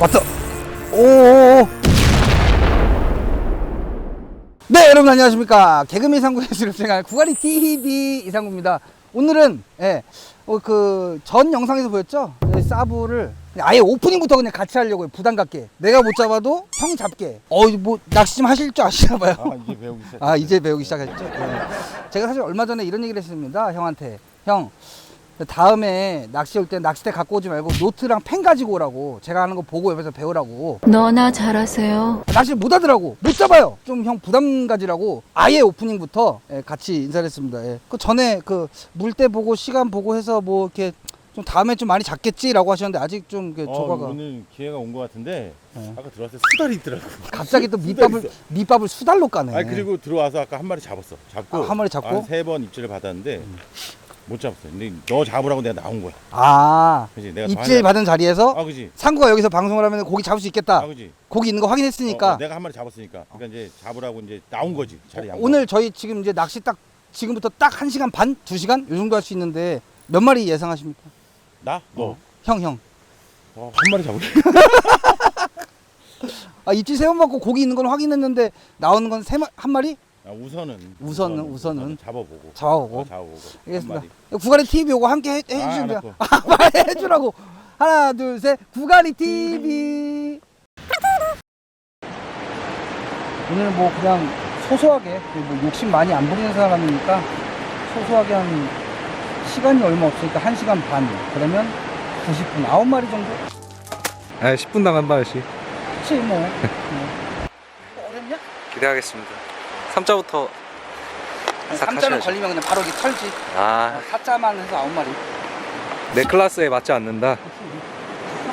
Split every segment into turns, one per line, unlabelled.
왔다. 오. 네, 여러분 안녕하십니까. 개그맨 이상구의 수렵생활 구가리 TV 이상구입니다. 오늘은, 예, 어, 그, 전 영상에서 보였죠? 이 사부를 아예 오프닝부터 그냥 같이 하려고 요. 부담 갖게. 내가 못 잡아도 형 잡게. 어, 뭐, 낚시 좀 하실 줄 아시나 봐요.
아 이제 배우기 시작.
아 이제 배우기 시작했죠. 네. 제가 사실 얼마 전에 이런 얘기를 했습니다. 형한테 형 다음에 낚시 올 때 낚싯대 갖고 오지 말고 노트랑 펜 가지고 오라고 제가 하는 거 보고 옆에서 배우라고
너나 잘하세요.
낚시를 못 하더라고 못 잡아요 좀 형 부담 가지라고 아예 오프닝부터 예, 같이 인사를 했습니다 예. 그 전에 그 물때 보고 시간 보고 해서 뭐 이렇게 좀 다음에 좀 많이 잡겠지라고 하셨는데 아직 좀 그
어,
조과가
오늘 기회가 온 것 같은데
네.
아까 들어왔을 때 수달이 있더라고.
갑자기 또 밑밥을
있어.
밑밥을 수달로 까네
아 그리고 들어와서 아까 한 마리 잡았어. 잡고
아, 한 마리 잡고?
세번 입질을 받았는데 못 잡았어. 근데 너 잡으라고 내가 나온 거야.
아
그지 내가 더
입질
하냐-
받은 자리에서
아 그지.
상구가 여기서 방송을 하면 고기 잡을 수 있겠다.
아 그지.
고기 있는 거 확인했으니까
어, 어, 내가 한 마리 잡았으니까. 그러니까 이제 잡으라고 이제 나온 거지. 자리 양.
오늘 저희 지금 이제 낚시 딱 지금부터 딱 1시간 반, 2시간 요 정도 할 수 있는데 몇 마리 예상하십니까?
나? 너?
형, 형.
어, 한 마리 잡을래?
아, 입질 세 번 받고 고기 있는 건 확인했는데 나오는 건 세 마, 한 마리?
아, 우선은
우선은, 우선은.
잡아보고.
잡아보고.
어, 잡아보고.
알겠습니다.
한 마리.
구가리 TV 요거 함께 해,
아,
해주시면 돼요.
알았고.
아, 빨리 해주라고. 하나, 둘, 셋. 구가리 TV. 오늘 뭐 그냥 소소하게 뭐 욕심 많이 안 부리는 사람이니까 소소하게 한 시간이 얼마 없으니까 1시간 반 그러면 90분 9마리 정도?
아, 10분 남은 바시
그치 뭐 뭐. 어렵냐?
기대하겠습니다. 3자부터 싹
3자는
하셔야죠.
걸리면 그냥 바로 이렇게 털지.
아,
4자만 해서 9마리.
내 클래스에 맞지 않는다.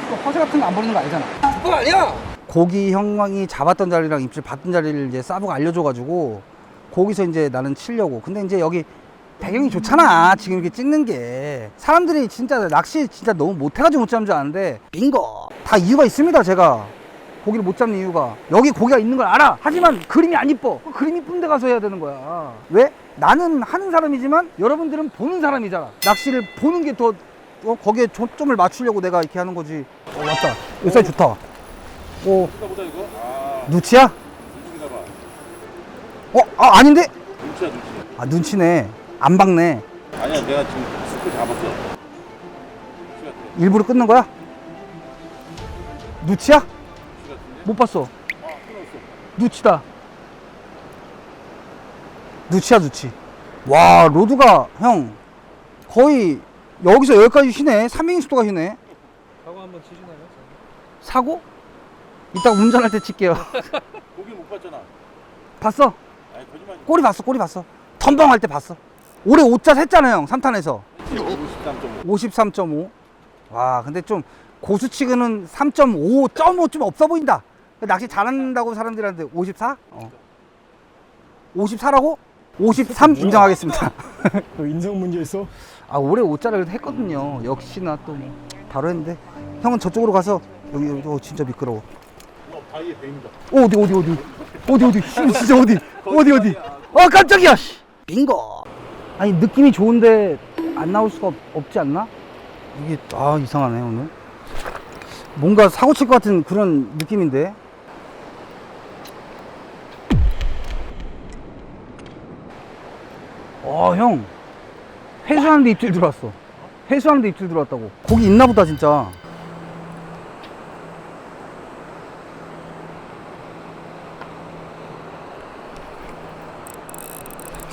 또 허세 같은 거 안 부리는 거 아니잖아. 그거 아니야! 고기 형광이 잡았던 자리랑 입질 받던 자리를 이제 사부가 알려줘가지고 거기서 이제 나는 치려고. 근데 이제 여기 배경이 좋잖아 지금 이렇게 찍는 게. 사람들이 진짜 낚시 진짜 너무 못해가지고 못 잡는 줄 아는데 빙고! 다 이유가 있습니다 제가 고기를 못 잡는 이유가 여기 고기가 있는 걸 알아 하지만 그림이 안 이뻐 그 그림 이쁜 데 가서 해야 되는 거야 왜? 나는 하는 사람이지만 여러분들은 보는 사람이잖아 낚시를 보는 게 더 어, 거기에 초점을 맞추려고 내가 이렇게 하는 거지 어 맞다 이 사이 좋다 오
보다 보다 이거. 아,
누치야?
눈치가 봐.
어? 아 아닌데?
눈치야 눈치.
아 눈치네 안 박네
아니야 내가 지금 스크 잡았어. 눈치 같아.
일부러 끊는 거야? 누치야? 못 봤어. 누치다 누치야 누치 와 로드가 형 거의 여기서 여기까지 휘네 360도가 휘네
사고 한번 치시나요?
사고? 이따가 운전할 때 칠게요
고기 못 봤잖아.
봤어?
아니 거짓말.
꼬리 봤어 꼬리 봤어 텀벙할 때 봤어 올해 5자 했잖아 형 3탄에서
53.5.
53.5. 와, 근데 좀 고수 치고는 3.5, 0.5좀 없어 보인다. 낚시 잘한다고 사람들한테 54? 어. 54라고? 53 인정하겠습니다.
너 인성 문제 있어?
아, 올해 5자를 했거든요. 역시나 또 뭐. 바로 했는데. 형은 저쪽으로 가서 여기, 여기 어, 진짜 미끄러워.
어, 바위에 베입니다.
어, 어디, 어디, 어디. 어디, 어디. 씨, 진짜 어디. 어디, 어디. 아, 깜짝이야. 씨. 빙고. 아니, 느낌이 좋은데 안 나올 수가 없, 없지 않나? 이게, 아, 이상하네, 오늘. 뭔가 사고 칠 것 같은 그런 느낌인데. 어, 형. 회수하는데 입질 들어왔어. 회수하는데 입질 들어왔다고. 거기 있나 보다, 진짜.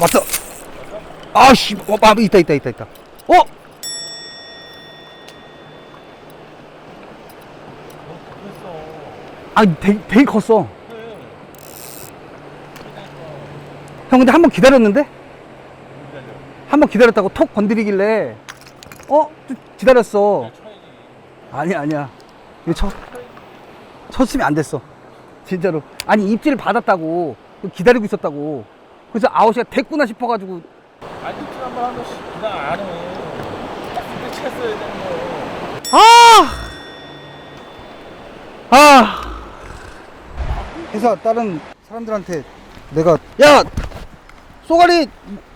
왔다. 아씨, 어, 아, 있다, 있다, 있다, 있다. 어? 아니, 되게, 되게 컸어. 형, 근데 한 번 기다렸는데? 한번 기다렸다고 톡 건드리길래, 어? 좀 기다렸어. 아니야, 아니야. 이거 첫, 쳤으면 안 됐어. 진짜로. 아니, 입질을 받았다고. 기다리고 있었다고. 그래서 아웃이가 됐구나 싶어가지고
아니 입질 한번 하면 씨, 그냥 안 해. 그때 쳤어야 되는 거.
아! 아! 회사 다른 사람들한테 내가 야! 쏘가리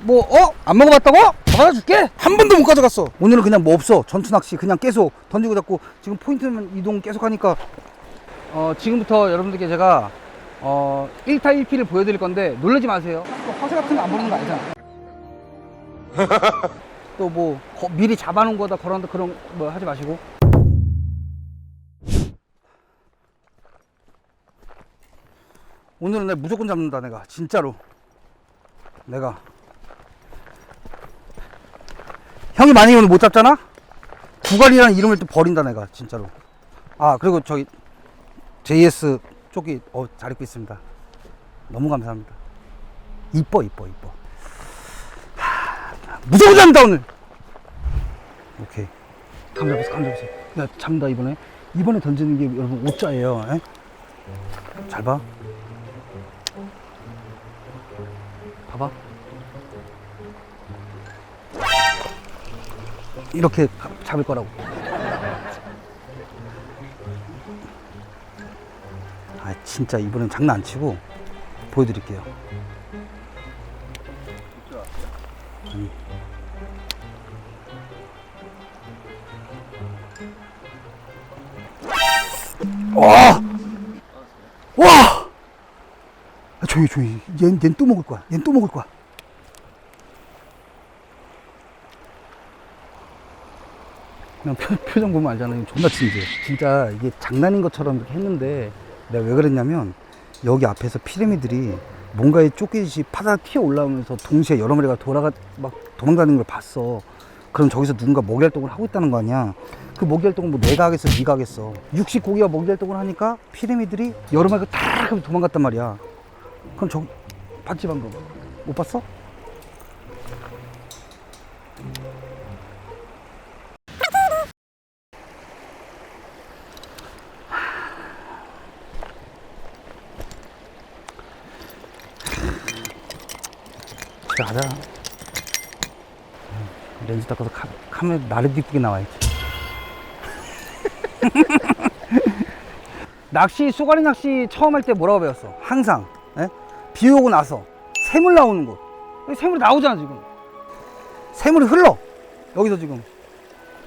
뭐 어? 안 먹어봤다고? 받아줄게? 한 번도 못 가져갔어 오늘은 그냥 뭐 없어 전투 낚시 그냥 계속 던지고 잡고 지금 포인트는 이동 계속 하니까 어, 지금부터 여러분들께 제가 어, 1타 1피를 보여드릴 건데 놀라지 마세요. 또 허세 같은 거안 부리는 거 알잖아. 또 뭐 미리 잡아놓은 거다 그런 그런 뭐 하지 마시고. 오늘은 내가 무조건 잡는다 내가 진짜로 내가. 형이 만약에 오늘 못 잡잖아? 두갈이라는 이름을 또 버린다 내가 진짜로. 아 그리고 저기 JS 조끼 어, 잘 입고 있습니다. 너무 감사합니다. 이뻐 이뻐 이뻐. 하, 무조건 잡는다 오늘! 오케이. 감 잡았어 감 잡았어. 야 잡는다 이번에. 이번에 던지는 게 여러분 오자예요 에? 잘 봐. 봐봐. 이렇게 가- 잡을 거라고. 아, 진짜 이번엔 장난 안 치고 보여드릴게요. 음. 와! 와! 아, 조용히, 조용히. 얜, 얜또 먹을 거야. 얜또 먹을 거야. 그냥 표, 표정 보면 알잖아. 이거 존나 진지해. 진짜 이게 장난인 것처럼 이렇게 했는데 내가 왜 그랬냐면 여기 앞에서 피라미들이 뭔가에 쫓기듯이 파닥 튀어 올라오면서 동시에 여러 마리가 돌아가 막 도망가는 걸 봤어. 그럼 저기서 누군가 먹이 활동을 하고 있다는 거 아니야. 그 먹이 활동은 뭐 내가 하겠어, 네가 하겠어. 육식 고기가 먹이 활동을 하니까 피라미들이 여러 마리가 탁 하면서 도망갔단 말이야. 그럼 저 봤지 방금? 못 봤어? 가자. 렌즈 닦아서 카, 카메라 나를 이쁘게 나와야지. 낚시, 쏘가리 낚시 처음 할 때 뭐라고 배웠어? 항상, 예? 비 오고 나서 새물 나오는 곳. 새물이 나오잖아, 지금. 새물이 흘러. 여기서 지금.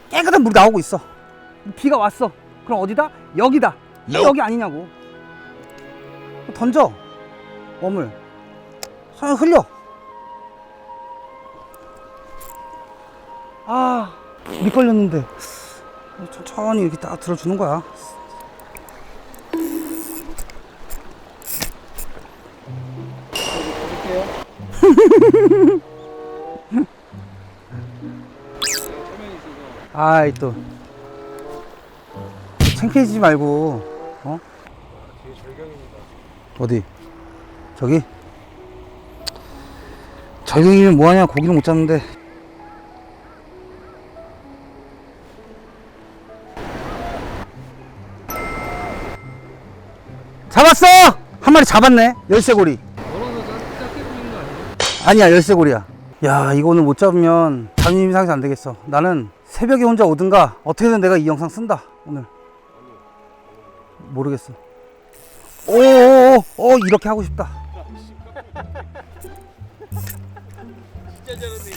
깨끗한 물이 나오고 있어. 비가 왔어. 그럼 어디다? 여기다. 여기 아니냐고. 던져. 어물. 손에 흘려. 아, 미끌렸는데. 천천히 이렇게 딱 들어주는 거야. 아이 또 창피해지지 말고 어? 어디? 저기? 절경이면 뭐하냐 고기를 못 잡는데 잡았어! 한 마리 잡았네 열쇠고리 아니야 열쇠고리야. 야 이거는 못 잡으면 잠임 상에서 안 되겠어. 나는 새벽에 혼자 오든가 어떻게든 내가 이 영상 쓴다 오늘. 모르겠어. 오오오 오, 이렇게 하고 싶다. 진짜 잘하네